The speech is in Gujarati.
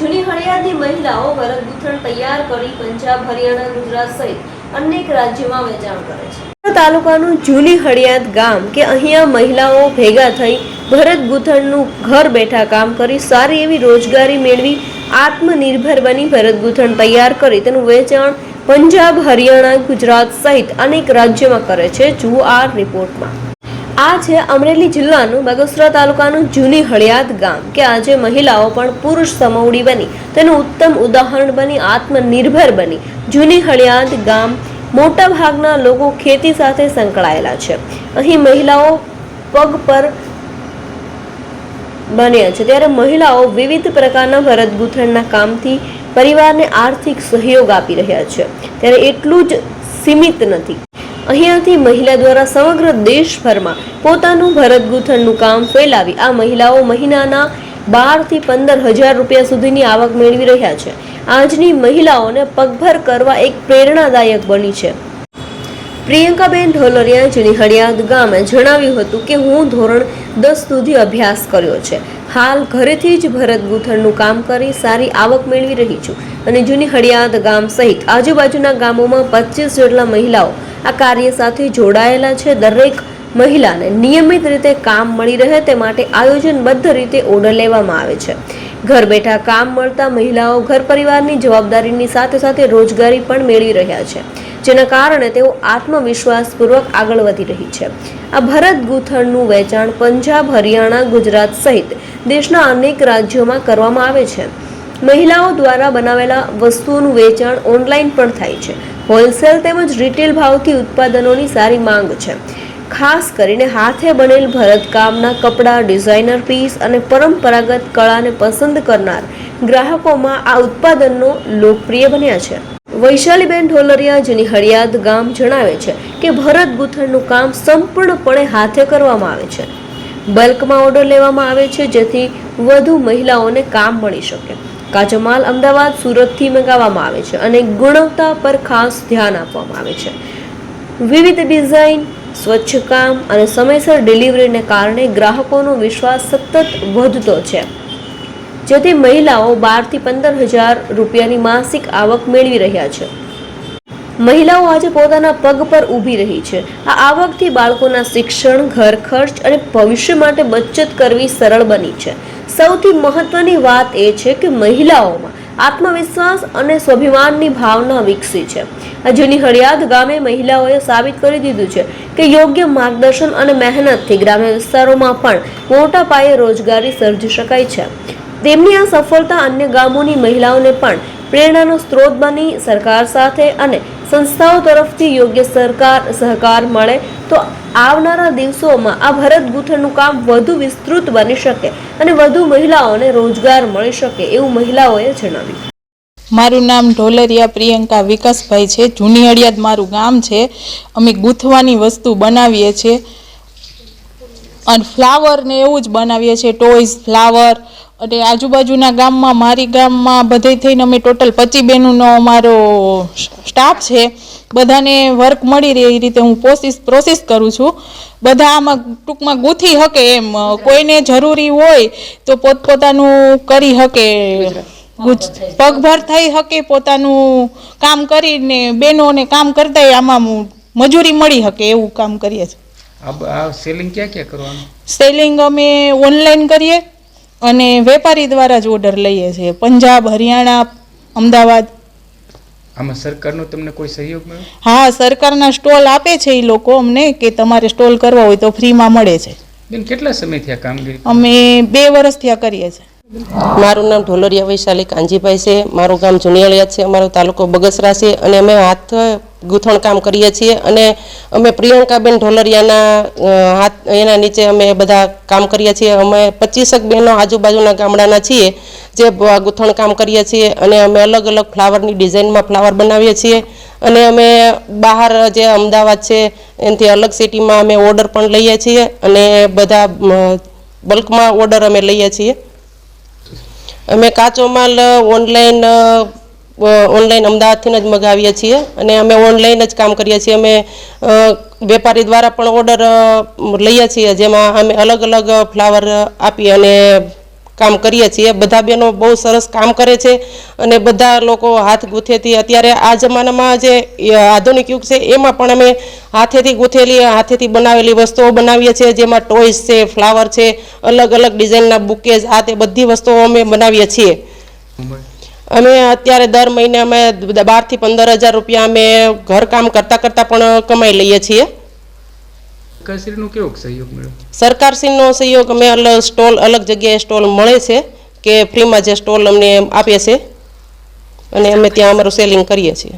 જૂની હળિયાની મહિલાઓ ભરત ગૂંથણ તૈયાર કરી પંજાબ, હરિયાણા, ગુજરાત સહિત અનેક રાજ્યોમાં વેચાણ કરે છે. તાલુકાનું જૂની હળિયાદ ગામ કે અહીંયા મહિલાઓ ભેગા થઈ ભરત ગૂંથણનું ઘર બેઠા કામ કરી સારી એવી રોજગારી મેળવી, આત્મનિર્ભર બની ભરત ગૂંથણ તૈયાર કરી તેનું વેચાણ પંજાબ, હરિયાણા, ગુજરાત સહિત અનેક રાજ્યમાં કરે છે. જુઓ આ રિપોર્ટમાં આ છે અમરેલી જિલ્લાનું બગસરા તાલુકાનું જૂની હળિયાદ ગામ કે આજે મહિલાઓ પણ પુરુષ સમવડી બની. તેનું ઉત્તમ ઉદાહરણ બની, આત્મનિર્ભર બની. જૂની હળિયાદ ગામ મોટા ભાગના લોકો ખેતી સાથે સંકળાયેલા છે. અહીં મહિલાઓ પગ પર બન્યા છે. ત્યારે મહિલાઓ વિવિધ પ્રકારના ભરત ગૂંથણના કામથી પરિવારને આર્થિક સહયોગ આપી રહ્યા છે. ત્યારે એટલું જ સીમિત નથી. અહીંયાથી મહિલા દ્વારા સમગ્ર દેશભરમાં પોતાનું ભરત કામ ફેલાવી આ મહિલાઓ મહિનાના બારથી પંદર હજાર રૂપિયા સુધીની આવક મેળવી રહ્યા છે. આજની મહિલાઓને પગભર કરવા એક પ્રેરણાદાયક બની છે. પ્રિયંકાબેન ઢોલરિયા જેની હળિયાદ ગામે જણાવ્યું હતું કે હું ધોરણ દસ સુધી અભ્યાસ કર્યો છે. હાલ ઘરેથી જ ભરત ગૂંથણનું કામ કરી સારી આવક મેળવી રહી છું અને જૂની હળિયાદ ગામ સહિત આજુબાજુના ગામોમાં પચીસ જેટલા મહિલાઓ આ કાર્ય સાથે જોડાયેલા છે દરેક મહિલાને. નિયમિત રીતે કામ મળી રહે તે માટે આયોજનબદ્ધ રીતે ઓર્ડર લેવામાં આવે છે. ઘર બેઠા કામ મળતા મહિલાઓ ઘર પરિવારની જવાબદારીની સાથે સાથે રોજગારી પણ મેળવી રહ્યા છે, જેના કારણે તેઓ આત્મવિશ્વાસપૂર્વક આગળ વધી રહી છે. આ ભરત ગૂંથણનું વેચાણ પંજાબ, હરિયાણા, ગુજરાત સહિત દેશના અનેક રાજ્યોમાં કરવામાં આવે છે. મહિલાઓ દ્વારા બનાવેલા વસ્તુઓનું વેચાણ ઓનલાઈન પણ થાય છે. હોલસેલ તેમજ રિટેલ ભાવથી ઉત્પાદનોની સારી માંગ છે. ખાસ કરીને હાથે બનેલ ભરતકામના કપડાં, ડિઝાઇનર પીસ અને પરંપરાગત કળાને પસંદ કરનાર ગ્રાહકોમાં આ ઉત્પાદનો લોકપ્રિય બન્યા છે. વૈશાલીબેન ઢોલરિયા, જેની હળિયાદ ગામ જણાવે છે કે ભરત ગૂંથણનું કામ સંપૂર્ણપણે હાથે કરવામાં આવે છે. બલ્કમાં ઓર્ડર લેવામાં આવે છે જેથી વધુ મહિલાઓને કામ મળી શકે. કાચો માલ અમદાવાદ, સુરતથી મંગાવવામાં આવે છે અને ગુણવત્તા પર ખાસ ધ્યાન આપવામાં આવે છે. વિવિધ ડિઝાઇન, સ્વચ્છ કામ અને સમયસર ડિલિવરીને કારણે ગ્રાહકોનો વિશ્વાસ સતત વધતો છે. જેથી મહિલાઓ બારથી પંદર હજાર રૂપિયાની માસિક આવક મેળવી રહ્યા છે. મહિલાઓ આજે પોતાના પગ પર ઊભી રહી છે. આ આવકથી બાળકોના શિક્ષણ, ઘર ખર્ચ અને ભવિષ્ય માટે બચત કરવી સરળ બની છે. સૌથી મહત્વની વાત એ છે કે મહિલાઓમાં આત્મવિશ્વાસ અને સ્વાભિમાનની ભાવના વિકસી છે. જૂની હળિયાદ ગામે મહિલાઓએ સાબિત કરી દીધું છે કે યોગ્ય માર્ગદર્શન અને મહેનતથી ગ્રામ્ય વિસ્તારોમાં પણ મોટા પાયે રોજગારી સર્જી શકાય છે. તેમની આ સફળતા અન્ય ગામોની મહિલાઓને પણ પ્રેરણાનો સ્ત્રોત બની સરકાર સાથે અને સંસ્થાઓ તરફથી યોગ્ય સરકાર, સહકાર મળે તો આવનારા દિવસોમાં આ ભરત ગૂંથણનું કામ વધુ વિસ્તૃત બની શકે અને વધુ મહિલાઓને રોજગાર મળી શકે એવું મહિલાઓએ જણાવ્યું. મારું નામ ઢોલરિયા પ્રિયંકા વિકાસભાઈ છે. જૂની હળિયાદ મારું ગામ છે. અમે ગૂંથવાની વસ્તુ બનાવીએ છીએ. અને ફ્લાવરને એવું જ બનાવીએ છીએ. ટોયઝ, ફ્લાવર અને આજુબાજુના ગામમાં મારી ગામમાં બધે થઈને અમે ટોટલ પચી બહેનોનો અમારો સ્ટાફ છે. બધાને વર્ક મળી રહે એ રીતે હું પ્રોસેસ પ્રોસેસ કરું છું. બધા આમાં ટૂંકમાં ગૂંથી શકે એમ. કોઈને જરૂરી હોય તો પોતપોતાનું કરી શકે પગભર થઈ શકે પોતાનું કામ કરીને બહેનોને કામ કરતા આમાં મજૂરી મળી શકે એવું કામ કરીએ છીએ. સેલિંગ ક્યાં ક્યાં કરવાનું? સેલિંગ અમે ઓનલાઈન કરીએ. અને વેપારી દ્વારા જ ઓર્ડર લઈએ છીએ. પંજાબ હરિયાણા અમદાવાદ. આમાં સરકારનો તમને કોઈ સહયોગ મળ્યો? હા સરકારના સ્ટોલ આપે છે એ લોકો અમને કે તમારે સ્ટોલ કરવા હોય તો ફ્રીમાં મળે છે. બેન કેટલા સમયથી આ કામગીરી અમે બે વર્ષથી આ કરીએ છીએ. મારું નામ ઢોલરિયા વૈશાલી કાંજીભાઈ છે. મારું ગામ જુનિયાળિયા છે. અમારો તાલુકો બગસરા છે અને અમે હાથ ગૂંથણ કામ કરીએ છીએ અને અમે પ્રિયંકાબેન ઢોલરિયાના હાથ, એના નીચે અમે બધા કામ કરીએ છીએ. અમે પચીસક બહેનો આજુબાજુના ગામડાના છીએ જે ગૂંથણકામ ગૂંથણ કામ કરીએ છીએ અને અમે અલગ અલગ ફ્લાવરની ડિઝાઇનમાં ફ્લાવર બનાવીએ છીએ. અને અમે બહાર જે અમદાવાદ છે, એનાથી અલગ સિટીમાં અમે ઓર્ડર પણ લઈએ છીએ અને બધા બલ્કમાં ઓર્ડર અમે લઈએ છીએ. અમે કાચો માલ ઓનલાઈન ઓનલાઈન અમદાવાદથી જ મગાવીએ છીએ અને અમે ઓનલાઈન જ કામ કરીએ છીએ. અમે વેપારી દ્વારા પણ ઓર્ડર લઈએ છીએ જેમાં અમે અલગ અલગ ફ્લાવર આપી અને કામ કરીએ છીએ. બધા બહેનો બહુ સરસ કામ કરે છે અને બધા લોકો હાથ ગૂંથેથી અત્યારે આ જમાનામાં જે આધુનિક યુગ છે એમાં પણ અમે હાથેથી ગૂંથેલી, હાથેથી બનાવેલી વસ્તુઓ બનાવીએ છીએ જેમાં ટોયસ છે ફ્લાવર છે, અલગ અલગ ડિઝાઇનના બુકેઝ આ તે બધી વસ્તુઓ અમે બનાવીએ છીએ. અમે અત્યારે દર મહિને અમે બારથી પંદર હજાર રૂપિયા અમે ઘરકામ કરતાં કરતાં પણ કમાઈ લઈએ છીએ. સરકારશ્રીનો કેવો સહયોગ મળ્યો? સરકારશ્રીનો સહયોગ અમે અલગ સ્ટોલ અલગ જગ્યાએ સ્ટોલ મળે છે કે ફ્રીમાં જે સ્ટોલ અમને આપે છે. અને અમે ત્યાં અમારું સેલિંગ કરીએ છીએ.